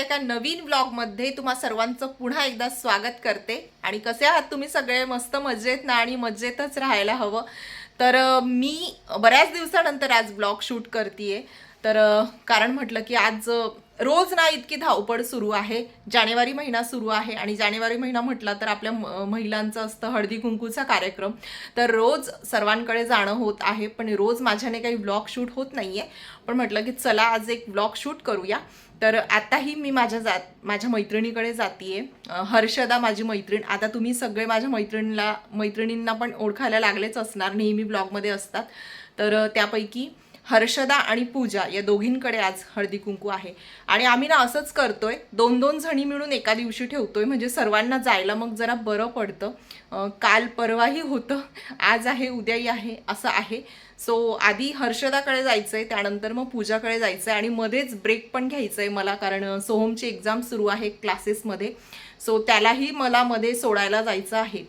एका नवीन ब्लॉगमध्ये तुम्हा सर्वांचं पुन्हा एकदा स्वागत करते. आणि कसे आहात तुम्ही सगळे? मस्त मजेत ना आणि मजेतच राहायला हवं. तर मी बऱ्याच दिवसानंतर आज ब्लॉग शूट करते तर कारण म्हटलं की आज रोज ना इतकी धावपळ सुरू आहे. जानेवारी महिना सुरू आहे आणि जानेवारी महिना म्हटला तर आपल्या म- महिलांचं असतं हळदी कुंकूचा कार्यक्रम. तर रोज सर्वांकडे जाणं होत आहे पण रोज माझ्याने काही ब्लॉग शूट होत आहे पण म्हटलं की चला आज एक ब्लॉग शूट करूया. तर आताही मी माझ्या जात माझ्या मैत्रिणीकडे जातीये. हर्षदा माझी मैत्रीण. आता तुम्ही सगळे माझ्या मैत्रिणीला मैत्रिणींना पण ओळखायला लागलेच असणार. नेहमी ब्लॉगमध्ये असतात. तर त्यापैकी हर्षदा आणि पूजा या दोघींकडे आज हळदी कुंकू आहे. आणि आम्ही ना असंच करतोय. दोन दोन जणी मिळून एका दिवशी ठेवतोय. म्हणजे सर्वांना जायला मग जरा बरं पडतं. काल परवाही होतं. आज आहे उद्याही आहे असं आहे. सो आधी हर्षदाकडे जायचं आहे त्यानंतर मग पूजाकडे जायचं आहे आणि मध्येच ब्रेक पण घ्यायचं आहे मला कारण सोहमची एक्झाम सुरू आहे क्लासेसमध्ये सो त्यालाही मला मध्ये सोडायला जायचं आहे.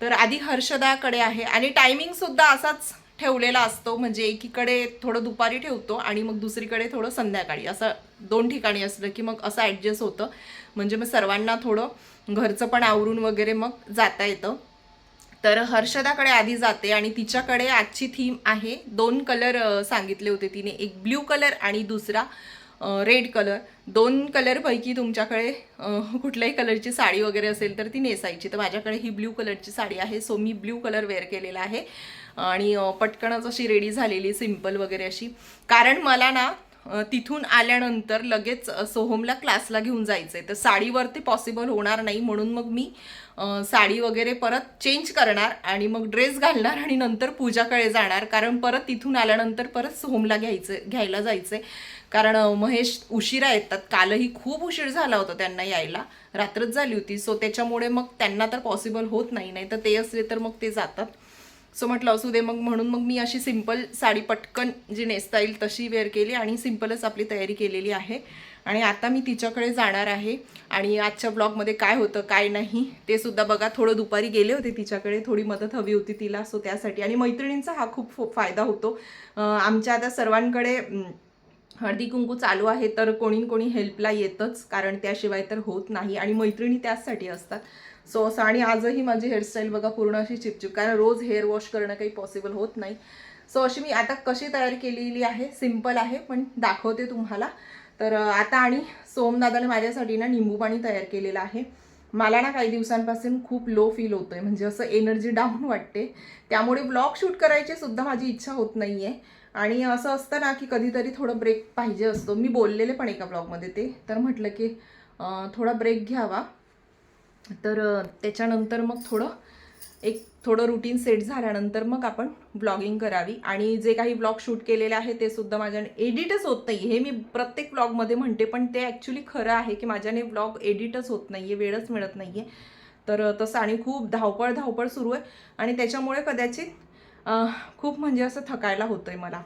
तर आधी हर्षदाकडे आहे. आणि टायमिंगसुद्धा असाच ठेवलेला असतो म्हणजे एकीकडे थोडं दुपारी ठेवतो आणि मग दुसरीकडे थोडं संध्याकाळी. असं दोन ठिकाणी असलं की मग असं ॲडजस्ट होतं. म्हणजे मग सर्वांना थोडं घरचं पण आवरून वगैरे मग जाता येतं. तर हर्षदाकडे आधी जाते आणि तिच्याकडे आजची थीम आहे दोन कलर सांगितले होते तिने. एक ब्ल्यू कलर आणि दुसरा रेड कलर दोन कलरपैकी तुमच्याकडे कुठल्याही कलरची साडी वगैरे असेल तर ती नेसायची. तर माझ्याकडे ही ब्ल्यू कलरची साडी आहे. सो मी ब्ल्यू कलर वेअर केलेला आहे. आणि पटकनच अशी रेडी झालेली सिंपल वगैरे अशी. कारण मला ना तिथून आल्यानंतर लगेच सोहमला क्लासला घेऊन जायचं आहे तर साडीवरती पॉसिबल होणार नाही. म्हणून मग मी साडी वगैरे परत चेंज करणार आणि मग ड्रेस घालणार आणि नंतर पूजाकडे जाणार. कारण परत तिथून आल्यानंतर परत सोहमला घ्यायचं घ्यायला जायचं आहे कारण महेश उशिरा येतात. कालही खूप उशीर झाला होता त्यांना यायला. रात्रच झाली होती. सो त्याच्यामुळे मग त्यांना तर पॉसिबल होत नाही. नाही तर ते असले तर मग ते जातात. सो म्हटलं असू दे. मग म्हणून मग मी अशी सिंपल साडी पटकन जी नेसता येईल तशी वेअर केली आणि सिंपलच आपली तयारी केलेली आहे. आणि आता मी तिच्याकडे जाणार आहे. आणि आजच्या ब्लॉगमध्ये काय होतं काय नाही ते सुद्धा बघा. थोडं दुपारी गेले होते तिच्याकडे. थोडी मदत हवी होती तिला. सो त्यासाठी. आणि मैत्रिणींचा हा खूप फायदा होतो. आमच्या आता सर्वांकडे हळदी कुंकू चालू आहे तर कोणी कोणी हेल्पला येतच कारण त्याशिवाय तर होत नाही आणि मैत्रिणी त्याचसाठी असतात. सो असं आणि आजही माझी हेअरस्टाईल बघा पूर्ण अशी चिपचिप कारण रोज हेअर वॉश करणं काही पॉसिबल होत नाही. सो अशी मी आता कशी तयार केलेली आहे सिंपल आहे पण दाखवते तुम्हाला. तर आता आणि सोमदादाने माझ्यासाठी ना निंबू पाणी तयार केलेलं आहे. मला ना काही दिवसांपासून खूप लो फील होतोय म्हणजे असं एनर्जी डाऊन वाटते. त्यामुळे ब्लॉग शूट करायची सुद्धा माझी इच्छा होत नाहीये. आणि असं असतं ना की कधीतरी थोडं ब्रेक पाहिजे असतो. मी बोललेले पण एका ब्लॉगमध्ये ते. तर म्हटलं की थोडा ब्रेक घ्यावा. तर त्याच्यानंतर मग थोडं एक थोडं रुटीन सेट झाल्यानंतर मग आपण ब्लॉगिंग करावी. आणि जे काही ब्लॉग शूट केलेले आहे ते सुद्धा माझ्याने एडिटच होत नाही हे मी प्रत्येक ब्लॉगमध्ये म्हणते पण ते ॲक्च्युली खरं आहे की माझ्याने ब्लॉग एडिटच होत नाही आहे वेळच मिळत नाही आहे तर तसं आणि खूप धावपळ धावपळ सुरू आहे. आणि त्याच्यामुळे कदाचित खूप म्हणजे असं थकायला होतं आहे मला.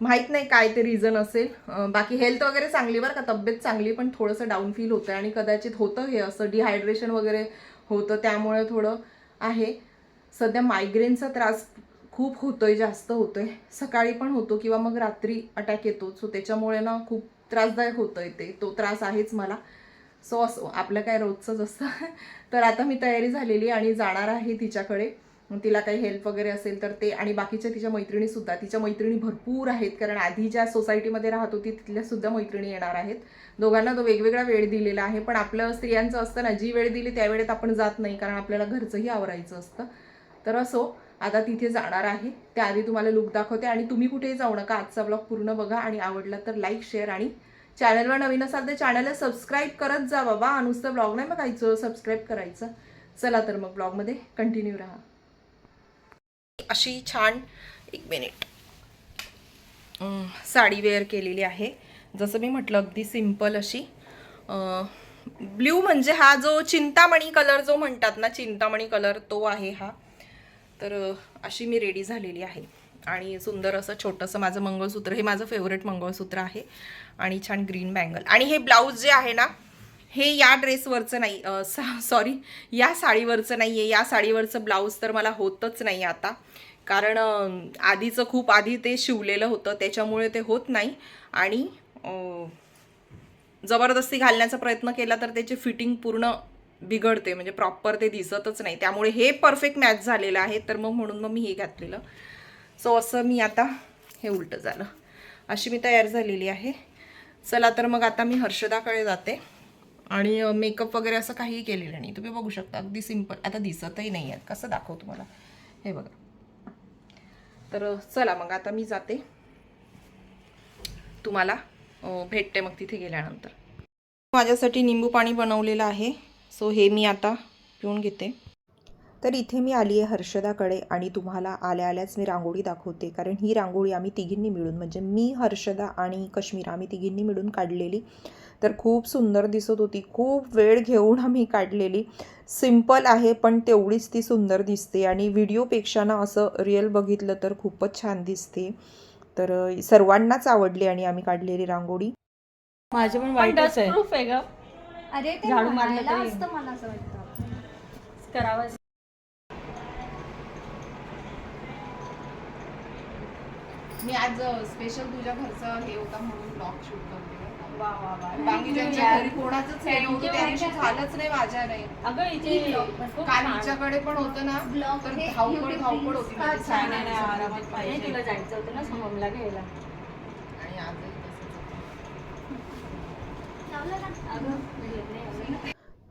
माहीत नाही काय ते रिझन असेल. बाकी हेल्थ वगैरे चांगली बरं का तब्येत चांगली पण थोडंसं डाऊन फील होतं आणि कदाचित होतं हे असं डिहायड्रेशन वगैरे होतं त्यामुळे थोडं आहे. सध्या मायग्रेनचा त्रास खूप होतोय जास्त होतोय. सकाळी पण होतो किंवा मग रात्री अटॅक येतो. सो त्याच्यामुळे ना खूप त्रासदायक होतोय ते. तो त्रास आहेच मला. सो असो आपलं काय रोजचंच असतं तर आता मी तयारी झालेली आणि जाणार आहे तिच्याकडे. मग तिला काही हेल्प वगैरे असेल तर ते आणि बाकीच्या तिच्या मैत्रिणी सुद्धा. तिच्या मैत्रिणी भरपूर आहेत कारण आधी ज्या सोसायटीमध्ये राहत होती तिथल्या सुद्धा मैत्रिणी येणार आहेत. दोघांना तो वेगवेगळा वेळ दिलेला आहे पण आपलं स्त्रियांचं असतं ना जी वेळ दिली त्या वेळेत आपण जात नाही कारण आपल्याला घरचंही आवरायचं असतं. तर असो आता तिथे जाणार आहे. त्याआधी तुम्हाला लुक दाखवते आणि तुम्ही कुठेही जाऊ नका. आजचा ब्लॉग पूर्ण बघा आणि आवडला तर लाईक शेअर आणि चॅनलवर नवीन असाल तर चॅनलला सबस्क्राईब करत जा बाबा. नुसतं ब्लॉग नाही बघायचं सबस्क्राईब करायचं. चला तर मग ब्लॉगमध्ये कंटिन्यू राहा. अशी छान एक मिनिट साडी वेअर केलेली आहे. जसं मी म्हटलं अगदी सिंपल अशी. ब्ल्यू म्हणजे हा जो चिंतामणी कलर जो म्हणतात ना चिंतामणी कलर तो आहे हा. तर अशी मी रेडी झालेली आहे. आणि सुंदर असं छोटंसं माझं मंगळसूत्र हे माझं फेवरेट मंगळसूत्र आहे. आणि छान ग्रीन बँगल आणि हे ब्लाऊज जे आहे ना हे या ड्रेसवरचं नाही सॉरी या साडीवरचं नाही आहे या साडीवरचं ब्लाऊज तर मला होतच नाही आता. कारण आधीचं खूप आधी ते शिवलेलं होतं त्याच्यामुळे ते होत नाही. आणि जबरदस्ती घालण्याचा प्रयत्न केला तर त्याची फिटिंग पूर्ण बिघडते. म्हणजे प्रॉपर ते दिसतच नाही. त्यामुळे हे परफेक्ट मॅच झालेलं आहे. तर मग म्हणून मग मी हे घातलेलं. सो असं मी आता हे उलटं झालं. अशी मी तयार झालेली आहे. चला तर मग आता मी हर्षदाकडे जाते. आणि मेकअप वगैरे असं काहीही केलेलं नाही. तुम्ही बघू शकता अगदी सिंपल आता दिसतही नाही आहेत. कसं दाखव तुम्हाला? हे बघा. तर चला मग आता मी जाते. तुम्हाला भेटते मग तिथे गेल्यानंतर. माझ्यासाठी निंबू पाणी बनवलेलं आहे. सो हे मी आता पिऊन घेते. तर इथे मी आली आहे हर्षदाकडे आणि तुम्हाला आल्या आल्याच मी रांगोळी दाखवते. कारण ही रांगोळी आम्ही तिघींनी मिळून म्हणजे मी हर्षदा आणि कश्मीर आम्ही तिघींनी मिळून काढलेली. तर खूप सुंदर दिसत होती. खूप वेळ घेऊन आम्ही काढलेली. सिंपल आहे पण तेवढीच ती सुंदर दिसते. आणि व्हिडिओपेक्षा ना असं रिअल बघितलं तर खूपच छान दिसते. तर सर्वांनाच आवडली आणि आम्ही काढलेली रांगोळी. माझे पण वाईटच आहे. प्रूफ आहे ग. अरे ते झाडू मारलं म्हणायला तरी. असतं मला असं वाटतं. करावं मी आज स्पेशल तुझ्या घरचं हे होता म्हणून ब्लॉग शूट करते वा वा वा बाकीच्या घरी कोणाचंच हे नव्हतं त्या दिवशी. झालंच नाही माझ्या नाही अगं इथे पण खूप काल छान. हिच्याकडे पण होतं ना तर धावपळ धावपळ होती माझी. आरामात पाहिजे. तुला जायचं होतं ना सोहमला घ्यायला आजही तसंच होतं. लावलं अगं.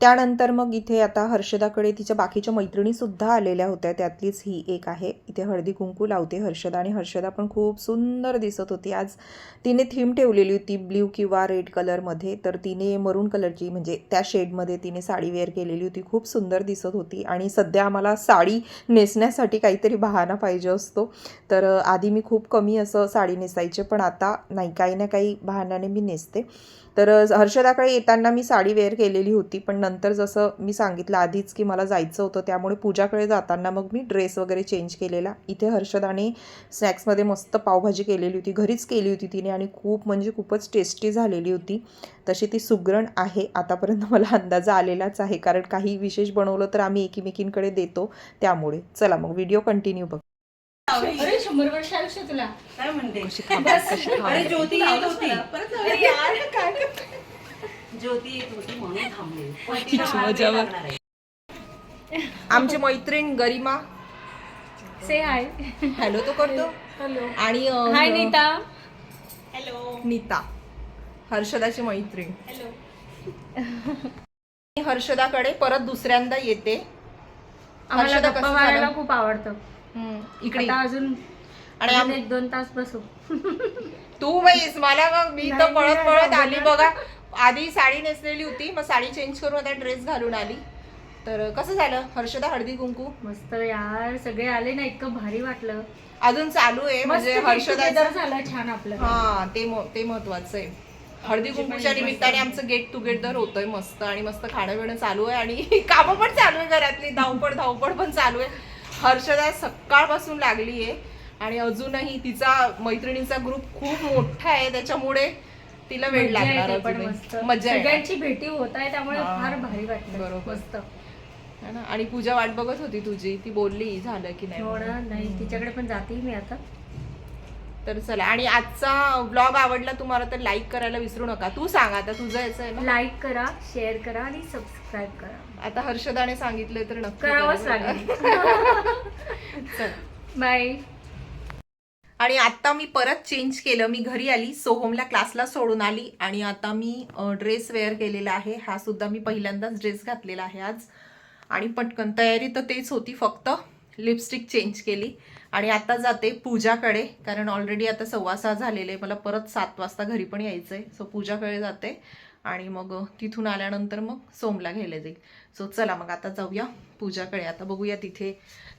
त्यानंतर मग इथे आता हर्षदाकडे तिच्या बाकीच्या मैत्रिणीसुद्धा आलेल्या होत्या. त्यातलीच ही एक आहे. इथे हळदी कुंकू लावते हर्षदा आणि हर्षदा पण खूप सुंदर दिसत होती. आज तिने थीम ठेवलेली होती ब्ल्यू किंवा रेड कलरमध्ये. तर तिने मरून कलरची म्हणजे त्या शेडमध्ये तिने साडी वेअर केलेली होती. खूप सुंदर दिसत होती. आणि सध्या आम्हाला साडी नेसण्यासाठी काहीतरी बहाणा पाहिजे असतो. तर आधी मी खूप कमी असं साडी नेसायचे पण आता नाही. काही ना काही बहाण्याने मी नेसते. तर हर्षदाकडे येताना मी साडी वेअर केलेली होती पण नंतर जसं मी सांगितलं आधीच की मला जायचं होतं त्यामुळे पूजाकडे जाताना मग मी ड्रेस वगैरे चेंज केलेला. इथे हर्षदाने स्नॅक्समध्ये मस्त पावभाजी केलेली होती घरीच केली होती तिने आणि खूप म्हणजे खूपच टेस्टी झालेली होती. तशी ती सुगरण आहे आतापर्यंत मला अंदाजा आलेलाच आहे कारण काही विशेष बनवलं तर आम्ही एकमेकींकडे देतो त्यामुळे. चला मग व्हिडिओ कंटिन्यू बघ. अरे शंभर वर्ष आयुष्य तुला. काय म्हणते? अरे. ज्योती येत होती. अरे यार काय ज्योती येत होती म्हणून थांबले. पण किती तिला हार मजा नाही बघ. लागणार आहे. आमची मैत्रीण गरिमा. से हाय हॅलो तो करतो. हॅलो आणि अ, हाय नीता नीता हर्षदाची मैत्रीण. मी हर्षदाकडे परत दुसऱ्यांदा येते. आम्हाला हर्षदा गप्पा कसं मारायला झालं? खूप आवडतं. इकडे आता अजून आणि अजून आम- एक दोन तास बसू. तू बाईस मला मग मी तर नाही, पळत नाही, पळत नाही, आली बघा. आधी साडी नेसलेली होती मग साडी चेंज करून आता ड्रेस घालून आली. तर कसं झालं? हर्षदा हळदी कुंकू? मस्त यार सगळे आले ना इतकं भारी वाटलं. अजून चालू आहे म्हणजे हर्षदा together झालं छान आपलं. हा ते म- ते महत्वाचं आहे. हळदी कुंकूच्या निमित्ताने आमचं गेट टुगेदर होतोय मस्त आणि मस्त खाणं पिणं चालू आहे आणि कामं पण चालू आहे घरातली धावपळ धावपळ पण चालू आहे. हर्षदा सकाळपासून लागली आहे आणि अजूनही तिचा मैत्रिणींचा ग्रुप खूप मोठा आहे त्याच्यामुळे तिला वेळ लागणार पण. मस्त मजा सगळ्यांची भेटी होत आहे त्यामुळे. फार भारी वाटलं बरोबर. मस्त है ना? आणि पूजा वाट बघत होती तुझी ती बोलली झालं की. नाही तिच्याकडे पण जाते मी आता तर चला. आणि आजचा ब्लॉग आवडला तुम्हाला तर लाईक करायला विसरू नका. तू सांग आता तुझं याचं आहे ना? लाईक करा शेअर करा आणि सबस्क्राईब करा. आता हर्षदाने सांगितलंय तर नक्की करावंच करा? लागेल. बाय आणि आता मी परत चेंज केलं. मी घरी आली सोहमला क्लासला सोडून आली आणि आता मी ड्रेस वेअर केलेला आहे. हा सुद्धा मी पहिल्यांदाच ड्रेस घातलेला आहे आज. आणि पटकन तयारी तर तेच होती फक्त. लिपस्टिक चेंज केली. आणि आता जाते पूजाकडे कारण ऑलरेडी आता सव्वा सहा झालेले मला परत सात वाजता घरी पण यायचं आहे सो पूजाकडे जाते आणि मग तिथून आल्यानंतर मग सोमला घ्यायला जाईल. सो चला मग आता जाऊया पूजाकडे. आता बघूया तिथे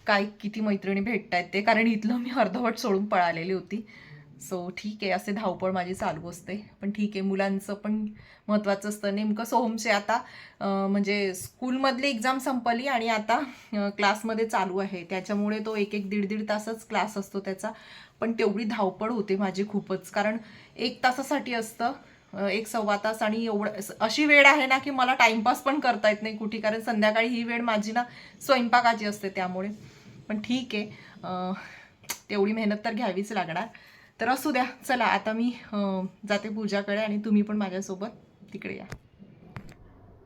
काय किती मैत्रिणी भेटत आहेत ते. कारण इथलं मी अर्धवट सोडून पळालेली होती. सो ठीक आहे असे धावपळ माझी चालू असते. पण ठीक आहे मुलांचं पण महत्त्वाचं असतं. नेमकं सोहमचे आता म्हणजे स्कूलमधली एक्झाम संपली आणि आता क्लासमध्ये चालू आहे. त्याच्यामुळे तो एक एक दीड दीड तासच क्लास असतो त्याचा. पण तेवढी धावपळ होते माझी खूपच. कारण एक तासासाठी असतं एक सव्वा तास आणि एवढं अशी वेळ आहे ना की मला टाइमपास पण करता येत नाही कुठे. कारण संध्याकाळी ही वेळ माझी ना स्वयंपाकाची असते त्यामुळे. पण ठीक आहे तेवढी मेहनत तर घ्यावीच लागणार. तर असू द्या चला आता मी जाते पूजाकडे आणि तुम्ही पण माझ्यासोबत तिकडे या.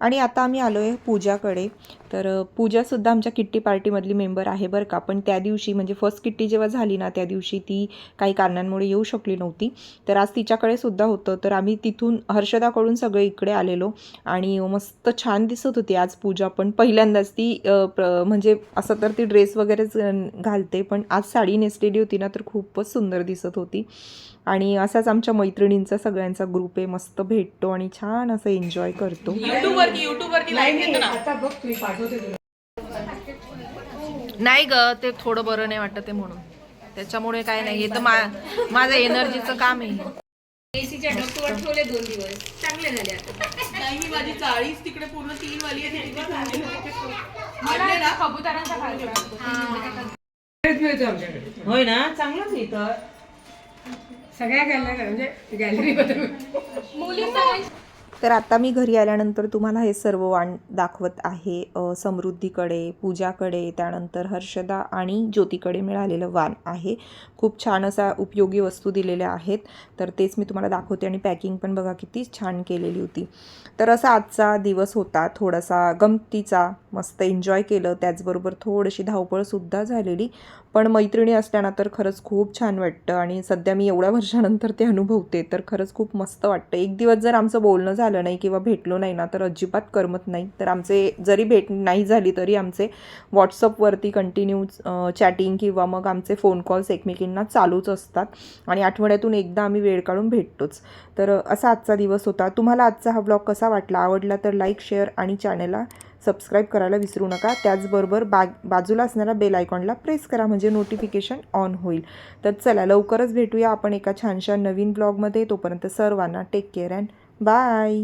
आणि आता आम्ही आलो आहे पूजाकडे. तर पूजासुद्धा आमच्या किट्टी पार्टीमधली मेंबर आहे बरं का. पण त्या दिवशी म्हणजे फर्स्ट किट्टी जेव्हा झाली ना त्या दिवशी ती काही कारणांमुळे येऊ शकली नव्हती. तर आज तिच्याकडे सुद्धा होतं. तर आम्ही तिथून हर्षदाकडून सगळे इकडे आलेलो आणि मस्त छान दिसत होती आज पूजा. पण पहिल्यांदाच ती प्र म्हणजे असं तर ती ड्रेस वगैरेच घालते पण आज साडी नेसलेली होती ना तर खूपच सुंदर दिसत होती. आणि असाच आमच्या मैत्रिणींचा सगळ्यांचा ग्रुप आहे. मस्त भेटतो आणि छान असं एन्जॉय करतो. येतो नाही ग ते थोडं बरं नाही वाटत ते म्हणून. त्याच्यामुळे काय नाही तर माझं एनर्जीचं काम आहे. एसीच्या डॉक्टरवर ठेवले दोन दिवस. चांगले झाले आता. नाही मी माझी चाळीस तिकडे पूर्ण तीन वाली आहे होय ना चांगलंच तर सगळ्या गॅलरी म्हणजे गॅलरी तर आता मी घरी आल्यानंतर तुम्हाला हे सर्व वाण दाखवत आहे. समृद्धीकडे पूजाकडे त्यानंतर हर्षदा आणि ज्योतीकडे मिळालेलं वाण आहे. खूप छान असा उपयोगी वस्तू दिलेल्या आहेत. तर तेच मी तुम्हाला दाखवते आणि पॅकिंग पण बघा किती छान केलेली होती. तर असा आजचा दिवस होता थोडासा गमतीचा. मस्त एन्जॉय केलं. त्याचबरोबर थोडीशी धावपळसुद्धा झालेली. पण मैत्रिणी असल्याना तर खरंच खूप छान वाटतं. आणि सध्या मी एवढ्या वर्षानंतर ते अनुभवते तर खरंच खूप मस्त वाटतं. एक दिवस जर आमचं बोलणं झालं नाही किंवा भेटलो नाही ना तर अजिबात करमत नाही. तर आमचे जरी भेट नाही झाली तरी आमचे व्हॉट्सअपवरती कंटिन्यू चॅटिंग किंवा मग आमचे फोन कॉल्स एकमेकींना चालूच असतात. आणि आठवड्यातून एकदा आम्ही वेळ काढून भेटतोच. तर असा आजचा दिवस होता. तुम्हाला आजचा हा ब्लॉग कसा वाटला? आवडला तर लाईक शेअर आणि चॅनेलला सबस्क्राईब करायला विसरू नका. त्याचबरोबर बा बाजूला असणाऱ्या बेल आयकॉनला प्रेस करा म्हणजे नोटिफिकेशन ऑन होईल. तर चला लवकरच भेटूया आपण एका छानशा नवीन ब्लॉगमध्ये तोपर्यंत सर्वांना टेक केअर अँड बाय